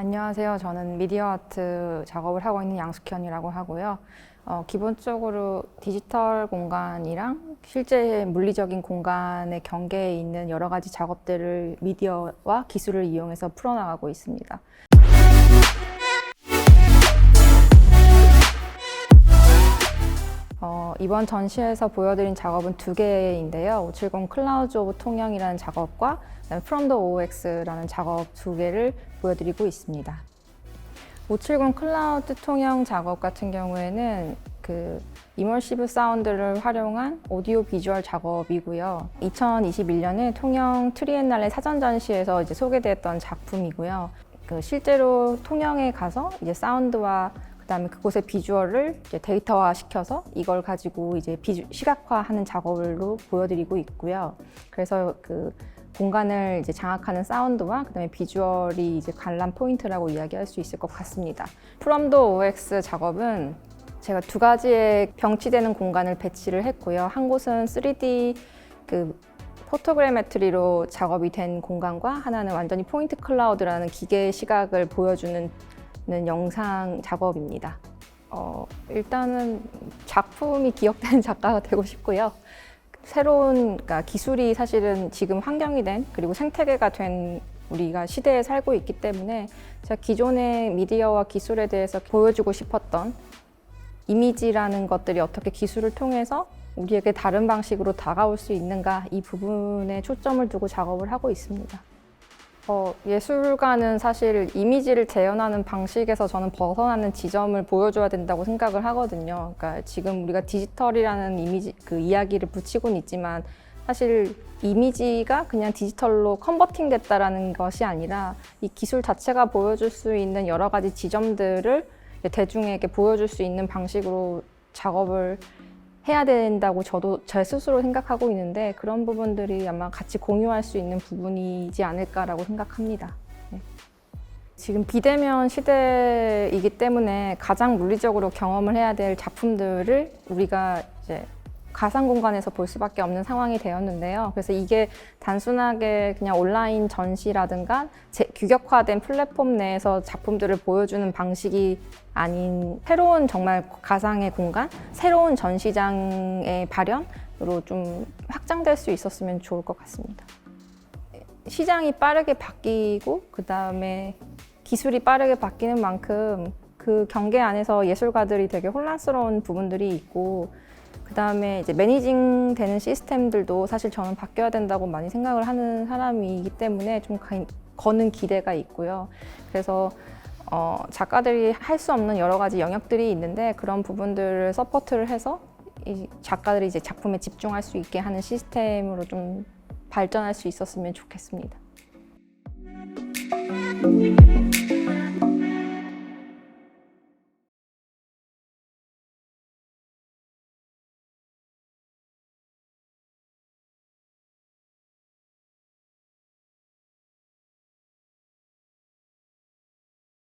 안녕하세요. 저는 미디어 아트 작업을 하고 있는 양숙현이라고 하고요. 어, 기본적으로 디지털 공간이랑 실제 물리적인 공간의 경계에 있는 여러 가지 작업들을 미디어와 기술을 이용해서 풀어나가고 있습니다. 이번 전시에서 보여드린 작업은 두 개인데요. 570 클라우드 오브 통영이라는 작업과 From the OX라는 작업 두 개를 보여드리고 있습니다. 570 클라우드 통영 작업 같은 경우에는 그 이머시브 사운드를 활용한 오디오 비주얼 작업이고요. 2021년에 통영 트리엔날레 사전 전시에서 이제 소개됐던 작품이고요. 그 실제로 통영에 가서 이제 사운드와 그다음에 그곳의 비주얼을 데이터화 시켜서 이걸 가지고 이제 비주, 시각화하는 작업으로 보여드리고 있고요. 그래서 그 공간을 이제 장악하는 사운드와 그다음에 비주얼이 이제 관람 포인트라고 이야기할 수 있을 것 같습니다. 프롬도 OX 작업은 제가 두 가지의 병치되는 공간을 배치를 했고요. 한 곳은 3D 그 포토그래메트리로 작업이 된 공간과 하나는 완전히 포인트 클라우드라는 기계 시각을 보여주는 는 영상 작업입니다. 어, 일단은 작품이 기억되는 작가가 되고 싶고요. 새로운 그러니까 기술이 사실은 지금 환경이 된 그리고 생태계가 된 우리가 시대에 살고 있기 때문에 제가 기존의 미디어와 기술에 대해서 보여주고 싶었던 이미지라는 것들이 어떻게 기술을 통해서 우리에게 다른 방식으로 다가올 수 있는가 이 부분에 초점을 두고 작업을 하고 있습니다. 어, 예술가는 사실 이미지를 재현하는 방식에서 저는 벗어나는 지점을 보여줘야 된다고 생각을 하거든요. 그러니까 지금 우리가 디지털이라는 이미지 그 이야기를 붙이고는 있지만 사실 이미지가 그냥 디지털로 컨버팅 됐다라는 것이 아니라 이 기술 자체가 보여줄 수 있는 여러 가지 지점들을 대중에게 보여줄 수 있는 방식으로 작업을 해야 된다고 저도 제 스스로 생각하고 있는데 그런 부분들이 아마 같이 공유할 수 있는 부분이지 않을까라고 생각합니다. 네. 지금 비대면 시대이기 때문에 가장 물리적으로 경험을 해야 될 작품들을 우리가 이제 가상 공간에서 볼 수밖에 없는 상황이 되었는데요. 그래서 이게 단순하게 그냥 온라인 전시라든가 제, 규격화된 플랫폼 내에서 작품들을 보여주는 방식이 아닌 새로운 정말 가상의 공간, 새로운 전시장의 발현으로 좀 확장될 수 있었으면 좋을 것 같습니다. 시장이 빠르게 바뀌고 그 다음에 기술이 빠르게 바뀌는 만큼 그 경계 안에서 예술가들이 되게 혼란스러운 부분들이 있고 그 다음에 이제 매니징 되는 시스템들도 사실 저는 바뀌어야 된다고 많이 생각을 하는 사람이기 때문에 좀 가- 거는 기대가 있고요. 그래서 어, 작가들이 할 수 없는 여러 가지 영역들이 있는데 그런 부분들을 서포트를 해서 이 작가들이 이제 작품에 집중할 수 있게 하는 시스템으로 좀 발전할 수 있었으면 좋겠습니다.